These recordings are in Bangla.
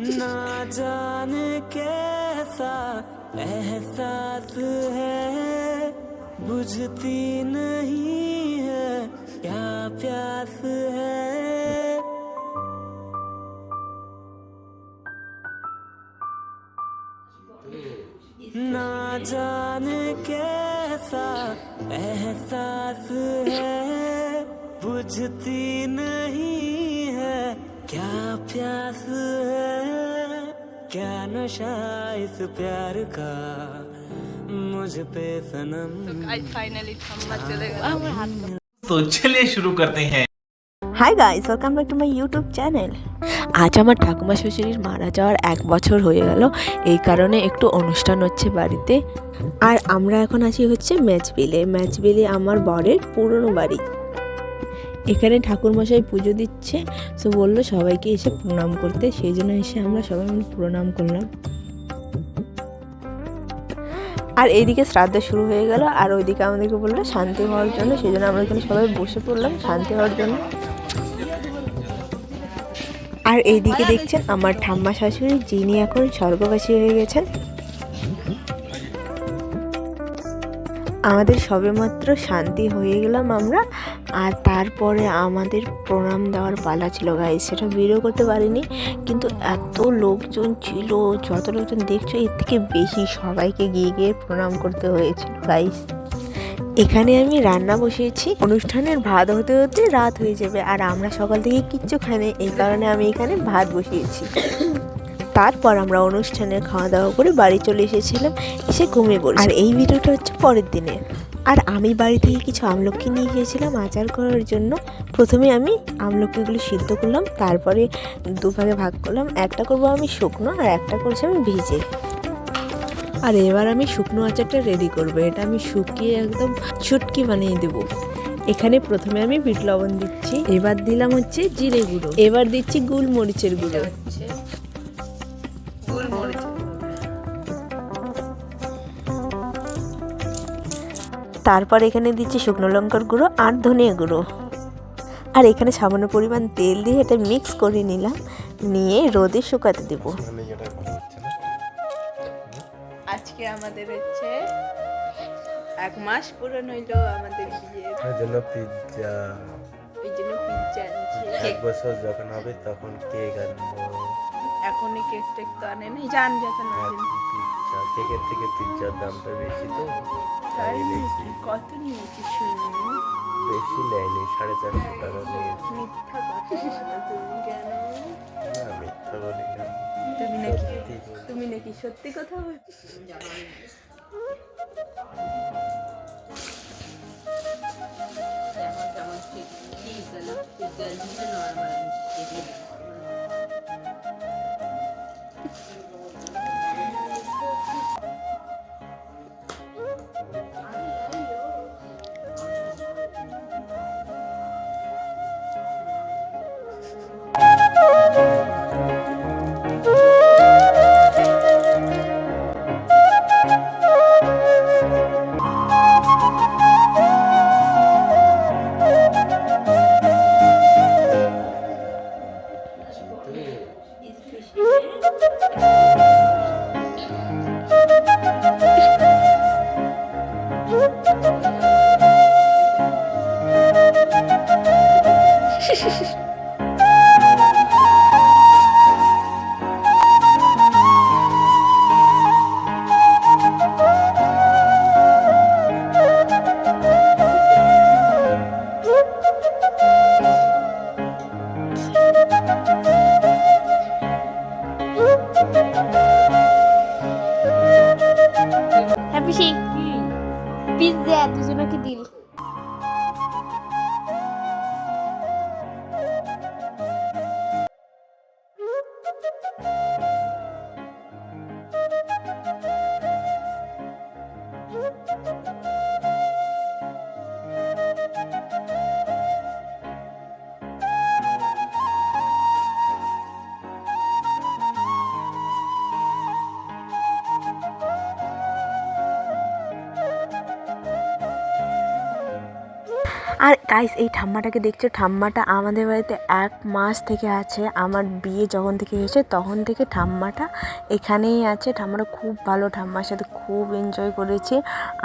ना जाने कैसा एहसास है, बुझती नहीं है क्या प्यास है। ना जाने कैसा एहसास है, बुझती नहीं है क्या प्यास है। क्या नशा इस प्यार का मुझ पे सनम গাইস ফাইনালি ঠাম্মা চলে গেল আমার হাত तो चलिए शुरू करते हैं hi guys welcome back to my YouTube channel আজ আমার ঠাকুমা শ্বশুরির মারা যাওয়ার এক বছর হয়ে গেল এই কারণে একটু অনুষ্ঠান হচ্ছে বাড়িতে আর আমরা এখন আছি হচ্ছে ম্যাচবিলে ম্যাচবিলে আমার বরের পুরনো বাড়ি এখানে ঠাকুরমশাই পুজো দিচ্ছে সো বলল সবাইকে এসে প্রণাম করতে, সেই জন্য এসে আমরা সবাই মিলে প্রণাম করলাম। আর এইদিকে শ্রাদ্ধ শুরু হয়ে গেল, আর ওইদিকে আমাদেরকে বলল শান্তি হওয়ার জন্য, সেই জন্য আমরা এখানে সবাই বসে পড়লাম শান্তি হওয়ার জন্য। আর এইদিকে দেখছেন আমার ঠাম্মা শাশুড়ি, যিনি এখন স্বর্গবাসী হয়ে গেছেন। আমাদের সবেমাত্র শান্তি হয়ে গেলাম আমরা। আর তারপরে আমাদের প্রণাম দেওয়ার পালা ছিল গাই সেটা ভিডিও করতে পারিনি। কিন্তু এত লোকজন ছিল, যত লোকজন দেখছ, এর থেকে বেশি সবাইকে গিয়ে গিয়ে প্রণাম করতে হয়েছিল গাইস এখানে আমি রান্না বসিয়েছি। অনুষ্ঠানের ভাত হতে হতে রাত হয়ে যাবে, আর আমরা সকাল থেকে কিচ্ছু খাইনি। এই কারণে আমি এখানে ভাত বসিয়েছি। তারপর আমরা অনুষ্ঠানের খাওয়া দাওয়া করে বাড়ি চলে এসেছিলাম। এসে ঘুমিয়ে পড়ি আর এই ভিডিওটা হচ্ছে পরের দিনে। আর আমি বাড়ি থেকে কিছু আমলকি নিয়ে গিয়েছিলাম আচার করার জন্য। প্রথমে আমি আমলকিগুলো সিদ্ধ করলাম তারপরে দুভাগে ভাগ করলাম। একটা করব আমি শুকনো আর একটা করছি আমি ভিজে। আর এবার আমি শুকনো আচারটা রেডি করব। এটা আমি শুকিয়ে একদম ছুটকি বানিয়ে দেব। এখানে প্রথমে আমি বিট লবণ দিচ্ছি। এবার দিলাম হচ্ছে জিরে গুঁড়ো। এবার দিচ্ছি গোলমরিচের গুঁড়ো। হচ্ছে তারপর এখানে দিচ্ছি শুকনো লঙ্কার গুঁড়ো আর ধনিয়া গুঁড়ো। আর এখানে সামান্য পরিমাণ তেল দিয়ে এটা মিক্স করে নিলাম। নিয়ে রোদে শুকাতে দেবো। আজকে আমাদের হচ্ছে এক মাস পূরণ হইল আমাদের তার জন্য পিৎজা ওই জন্য পিজ্জা আনছে। এক বছর যখন হবে তখন কেক আনব। এখনই কেক টেক তো আনে নেই যান যাতে না কেকের থেকে পিৎজার দামটা বেশি তো তাই বেশি কত নিয়েছি শুনি বেশি নেয়নি সাড়ে চারশো টাকা নিয়েছি মিথ্যা কথা তুমি কেন মিথ্যা বলি না তুমি নাকি তুমি নাকি সত্যি কথা বলছো Please allow আর গাইস এই ঠাম্মাটাকে দেখছ? ঠাম্মাটা আমাদের বাড়িতে এক মাস থেকে আছে। আমার বিয়ে যখন থেকে হয়েছে তখন থেকে ঠাম্মাটা এখানেই আছে। ঠাম্মাটা খুব ভালো ঠাম্মার সাথে খুব এনজয় করেছি।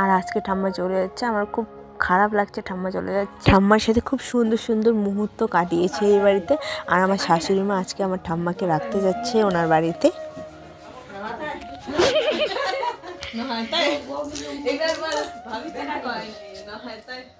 আর আজকে ঠাম্মা চলে যাচ্ছে। আমার খুব খারাপ লাগছে ঠাম্মা চলে যাচ্ছে। ঠাম্মার সাথে খুব সুন্দর সুন্দর মুহূর্ত কাটিয়েছে এই বাড়িতে। আর আমার শাশুড়ি মা আজকে আমার ঠাম্মাকে রাখতে যাচ্ছে ওনার বাড়িতে।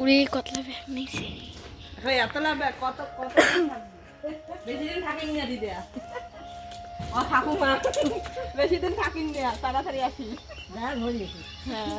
উড়ে কতলা ব্যাগ নিয়েছে? এতলা ব্যাগ কত কত বেশি দিন থাকিন না দিদি। ও ঠাকুমা বেশি দিন থাকিন দেয়া তাড়াতাড়ি আসি। হ্যাঁ।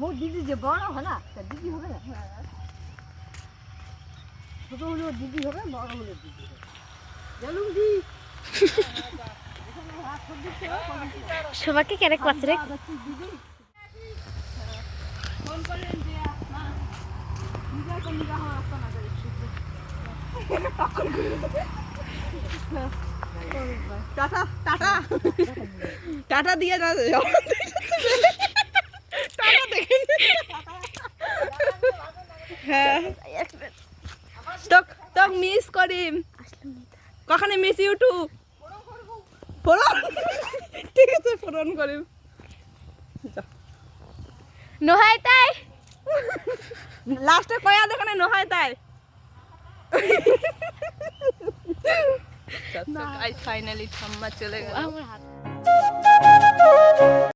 মোর দিদি যে বড় হয় না? তা দিদি হবে না? ছোট হলেও দিদি হবে বড় হলেও দিদি হবে। জানুম দি। সবাইকে কেন কচরে টাটা টাটা। টাটা দিয়ে না টাটা দেখে হ্যাঁ। তোক তোক মিস করিম। কখনো মিস ইউ টু ফোরন ঠিক আছে ফোরন করিম। নোহাই তাই? লাস্টে কয়া দোকানে নহায় তাই? ফাইনালি ঠাম্মা চলে গেল। আমার হাত